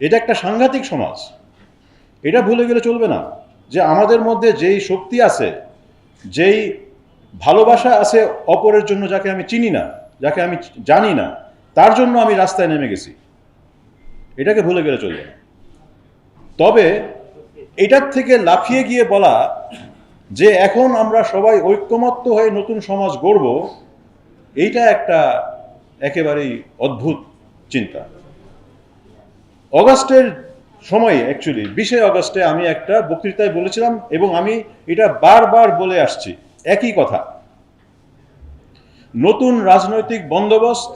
এটা একটা সাংঘাতিক সমাজ। এটা ভুলে গেলে চলবে না যে আমাদের মধ্যে যেই শক্তি আছে, যেই ভালোবাসা আছে অপরের জন্য যাকে আমি চিনি না, যাকে আমি জানি না, তার জন্য আমি রাস্তায় নেমে গেছি। এটাকে ভুলে গেলে চলবে না। তবে এটার থেকে লাফিয়ে গিয়ে বলা যে এখন আমরা সবাই ঐক্যমত্য হয়ে নতুন সমাজ গড়ব, এইটা একটা একেবারেই অদ্ভুত চিন্তা। অগাস্টের সময়ে অ্যাকচুয়ালি বিশে অগস্টে আমি একটা বক্তৃতায় বলেছিলাম এবং আমি এটা বারবার বলে আসছি। একই কথা। নতুন রাজনৈতিক বন্দোবস্ত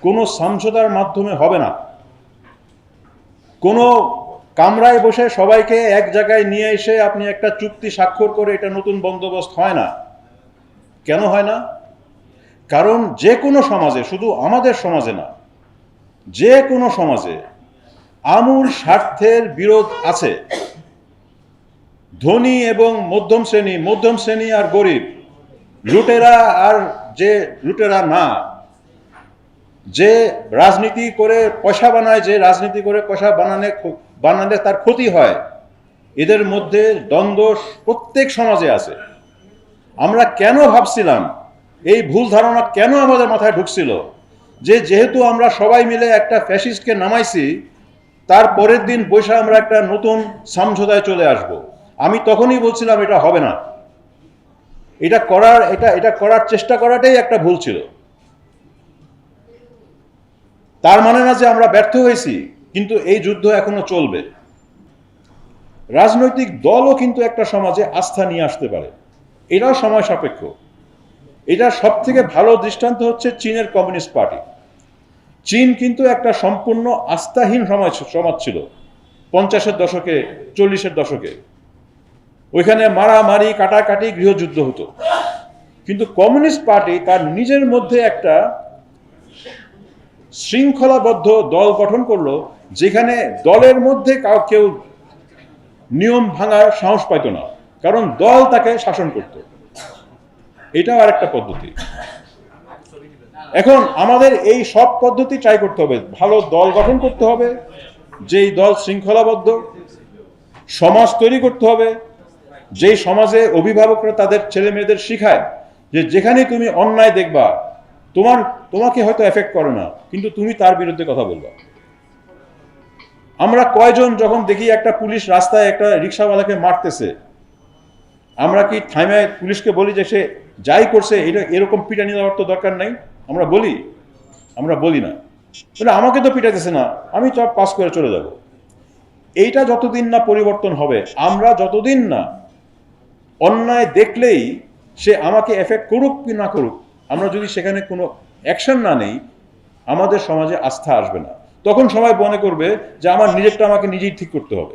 কোনো সমঝোতার মাধ্যমে হবে না। কোনো কামরায় বসে সবাইকে এক জায়গায় নিয়ে এসে আপনি একটা চুক্তি স্বাক্ষর করে এটা নতুন বন্দোবস্ত হয় না। কেন হয় না? কারণ যে কোনো সমাজে, শুধু আমাদের সমাজে না, যে কোনো সমাজে আমূল স্বার্থের বিরোধ আছে। ধনী এবং মধ্যম শ্রেণি মধ্যম শ্রেণি আর গরিব, লুটেরা আর যে লুটেরা না, যে রাজনীতি করে পয়সা বানায়, যে রাজনীতি করে পয়সা বানানে বানালে তার ক্ষতি হয়, এদের মধ্যে দ্বন্দ্ব প্রত্যেক সমাজে আছে। আমরা কেন ভাবছিলাম, এই ভুল ধারণা কেন আমাদের মাথায় ঢুকছিল, যে যেহেতু আমরা সবাই মিলে একটা ফ্যাসিস্টকে নামাইছি তার পরের দিন বৈশা আমরা একটা নতুন সমঝোতায় চলে আসব। আমি তখনই বলছিলাম, এটা হবে না। এটা করার, এটা এটা করার চেষ্টা করাটাই একটা ভুল ছিল। তার মানে না যে আমরা ব্যর্থ হয়েছি, কিন্তু এই যুদ্ধ এখনও চলবে। রাজনৈতিক দলও কিন্তু একটা সমাজে আস্থা নিয়ে আসতে পারে। এটাও সময় সাপেক্ষ। এটা সব থেকে ভালো দৃষ্টান্ত হচ্ছে চীনের কমিউনিস্ট পার্টি। চীন কিন্তু একটা সম্পূর্ণ আস্থাহীন সমাজ সমাজ ছিল। পঞ্চাশের দশকে, চল্লিশের দশকে। ওইখানে মারামারি, কাটাকাটি, গৃহযুদ্ধ হতো। কিন্তু কমিউনিস্ট পার্টি তার নিজের মধ্যে একটা শৃঙ্খলাবদ্ধ দল গঠন করল, যেখানে দলের মধ্যে কাউ নিয়ম ভাঙার সাহস পাইত না। কারণ দল তাকে শাসন করত। এটাও আর একটা পদ্ধতি। এখন আমাদের এই সব পদ্ধতি ট্রাই করতে হবে। ভালো দল গঠন করতে হবে, যেই দল শৃঙ্খলাবদ্ধ, সমাজ তৈরি করতে হবে, যেই সমাজে অভিভাবকরা তাদের ছেলে মেয়েদের শিখায় যে যেখানে তুমি অন্যায় দেখবা, তোমার, তোমাকে হয়তো এফেক্ট করে না, কিন্তু তুমি তার বিরুদ্ধে কথা বলবা। আমরা কয়জন যখন দেখি একটা পুলিশ রাস্তায় একটা রিক্সাওয়ালাকে মারতেছে, আমরা কি থাইমে পুলিশকে বলি যে সে যাই করছে, এটা এরকম পিটানি দেওয়ার তো দরকার নাই? আমরা বলি আমরা বলি না। বলে, আমাকে তো পিটাতেছে না, আমি চপ পাস করে চলে যাব। এইটা যতদিন না পরিবর্তন হবে, আমরা যতদিন না অন্যায় দেখলেই সে আমাকে এফেক্ট করুক কি না করুক, আমরা যদি সেখানে কোনো অ্যাকশন না নেই, আমাদের সমাজে আস্থা আসবে না। তখন সবাই মনে করবে যে, আমার নিজেরটা আমাকে নিজেই ঠিক করতে হবে।